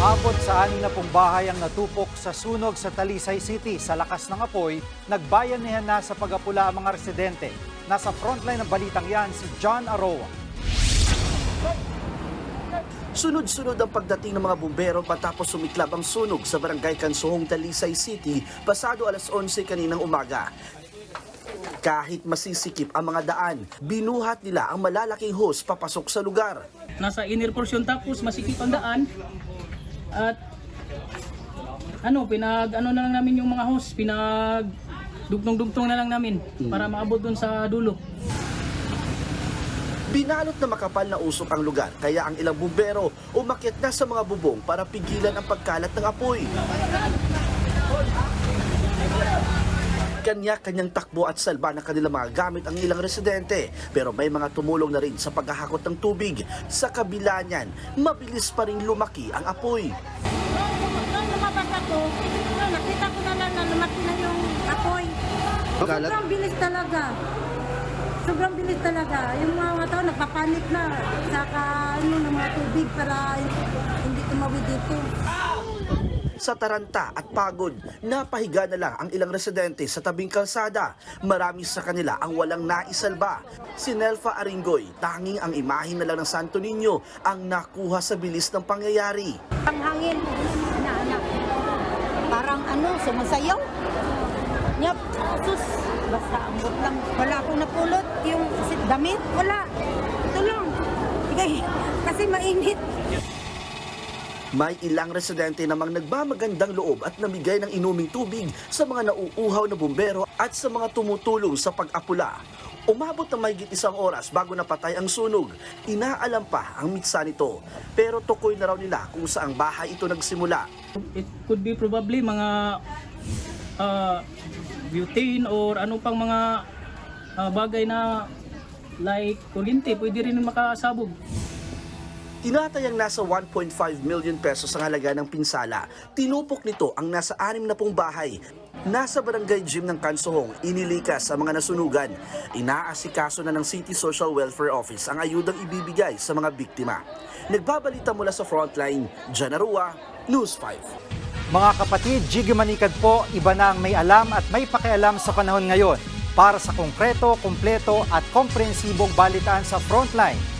Abot sa anim na pong bahay ang natupok sa sunog sa Talisay City. Sa lakas ng apoy, nagbayanihan na sa pag-apula ang mga residente. Nasa frontline ng balitang yan si John Aroa. Sunod-sunod ang pagdating ng mga bumbero patapos sumiklab ang sunog sa barangay Kansuhong, Talisay City pasado alas 11 kaninang umaga. Kahit masisikip ang mga daan, binuhat nila ang malalaking hose papasok sa lugar. nasa inner portion tapos masikip ang daan at ano pinag ano na lang namin yung mga host pinag dugtong-dugtong na lang namin para maabot dun sa dulo Binalot na makapal na usok ang lugar kaya ang ilang bumbero umakyat na sa mga bubong para pigilan ang pagkalat ng apoy. Kanya-kanyang takbo at salba ng kanilang mga gamit ang ilang residente pero may mga tumulong na rin sa paghahakot ng tubig. Sa kabila niyan, mabilis pa rin lumaki ang apoy. Nung lumabas ako, nakita ko na lang na lumaki na yung apoy. Sobrang bilis talaga. Sobrang bilis talaga. Yung mga tao nagpapanik na. Saka ano ng mga tubig para hindi. Sa taranta at pagod, napahiga na lang ang ilang residente sa tabing kalsada. Marami sa kanila ang walang naisalba. Si Nelfa Aringoy, tanging ang imahin na lang ng Santo Niño ang nakuha sa bilis ng pangyayari. Ang hangin na anak. Parang ano, sumasayaw. Yep, sus. Basta ambot lang. Wala akong napulot. Yung damit, wala. Ito lang. Kasi mainit. May ilang residente namang nagmamagandang loob at namigay ng inuming tubig sa mga nauuhaw na bumbero at sa mga tumutulong sa pag-apula. Umabot na mahigit isang oras bago napatay ang sunog. Inaalam pa ang mitsa nito. Pero tukoy na raw nila kung saang bahay ito nagsimula. it could be probably mga uh, butane or ano pang mga ah, bagay na like kuryente pwede rin makasabog Tinatayang nasa 1.5 million pesos ang halaga ng pinsala. Tinupok nito ang nasa anim na pong bahay. Nasa barangay gym ng Kansohong, inilikas sa mga nasunugan. Inaasikaso na ng City Social Welfare Office ang ayudang ibibigay sa mga biktima. Nagbabalita mula sa frontline, Janarua, News 5. Mga kapatid, Jiggy Manikad po, iba na ang may alam at may pakialam sa panahon ngayon. Para sa konkreto, kumpleto at komprehensibong balitaan sa Frontline,